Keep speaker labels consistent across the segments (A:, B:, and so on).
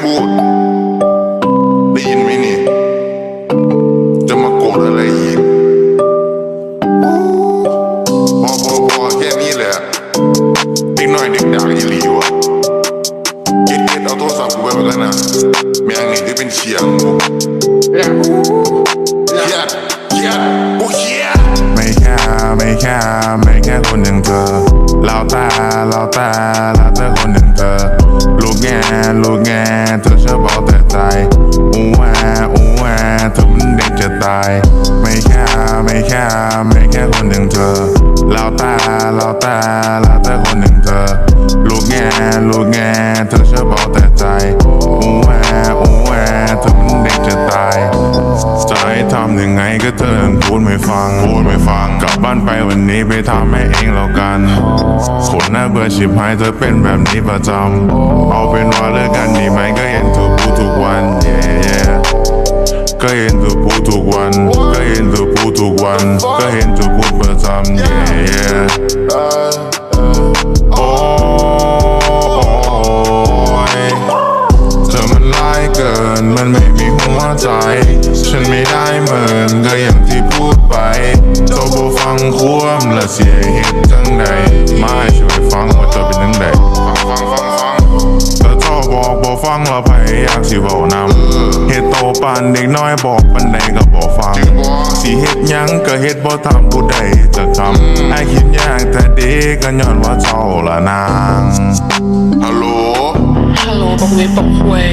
A: พูด ได้ยินไหมนี่จะมาโกรธอะไรอีกพอพอพอแค่นี้แหละเด็กน้อยเด็กด่างอีหลีวะเก็ตเก็ตเอาโทรศัพท์กูไปแล้วนะแม่งนี่ที่เป็นเสียงกูเครียเครียกูเครีย
B: ไม่แค่ไม่แค่ไม่แค่คนหนึ่งเธอเราแต่เราแต่เราแต่คนหนึ่งเธอ ลูกแง่ลูกแง่เธอชอบเอาแต่ใจอู้แหวอู้แหวเธอมันเด็กจะตาย ไม่แค่ไม่แค่ไม่แค่คนหนึ่งเธอเราแต่เราแต่เราแต่คนหนึ่งเธอ ลูกแง่ลูกแง่เธอชอบเอาแต่ใจอู้แหวอู้แหวเธอมันเด็กจะตายจะให้ทำยังไงก็เธอพูดไม่ฟังพูดไม่ฟัง ลับบ้านไปวันนี้ไปทำให้เองแล้วกันคนหน้าเบื่อชิบหายเธอเป็นแบบนี้ประจำเอาเป็นว่าเลิกกันดีไหมก็เห็นเธอพูดทุกวัน yeah ก็เห็นเธอพูดทุกวัน ก็เห็นเธอพูดทุกวัน ก็เห็นเธอพูดประจำ yeah yeah โอ้ยเธอมันร้ายเกินมันไม่มีหัวใจ ฉันไม่ได้เหมือนก็อย่างที่พูดไปเธอบ่ฟัง ควมและเสียเหตุจังใดไม่ช่วยฟังว่าเธอเป็นจังใด
A: ฟังฟังฟังฟัง
B: เธอชอบบอกบ่ฟังว่าไผอยากสิเว้านำเหตุโตปานเด็กน้อยบอกปันใดก็บ่ฟัง สิเฮ็ดยังก็เฮ็ดบ่ทำผู้ใดจะทำไอ้คิดยากแต่เด็กก็ย้อนว่าเจ้าละนาง
A: ฮัลโหล
C: ฮัลโหลบอกเวฟบอกคุย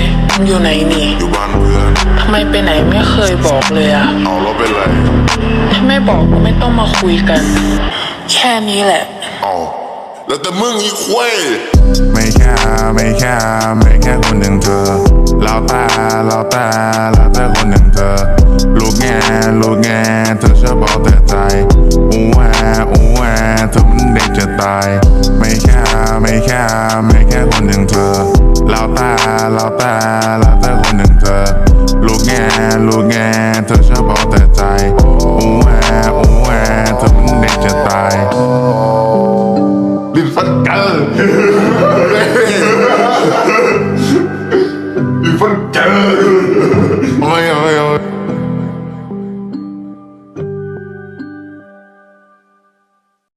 C: อยู่ไหนนี่
A: อยู่บ้านเพื่อน
C: ทำไมไปไหนไม่เคยบอกเลยอะ
A: เอาเราเป็นไร
C: ถ้าไม่บอกก็ไม่ต้องมาคุยกัน แค่นี้แหละ
A: เอาแล้วแต่มึงอีกเว้ย
B: ไม่แค่ไม่แค่ไม่แค่คนหนึ่งเธอเราแต่เราแต่เราแต่คนหนึ่งเธอ ลูกแง่ลูกแง่เธอชอบเอาแต่ใจอู้แหวอู้ หลาแต่หลาแต่คนหนึ่งเธอลูกแงลูกแงเธอชอบบอกแต่ใจอู้แออู้แอเธอมันเด็กจะตายลิฟต์กัน
A: ลิฟต์กัน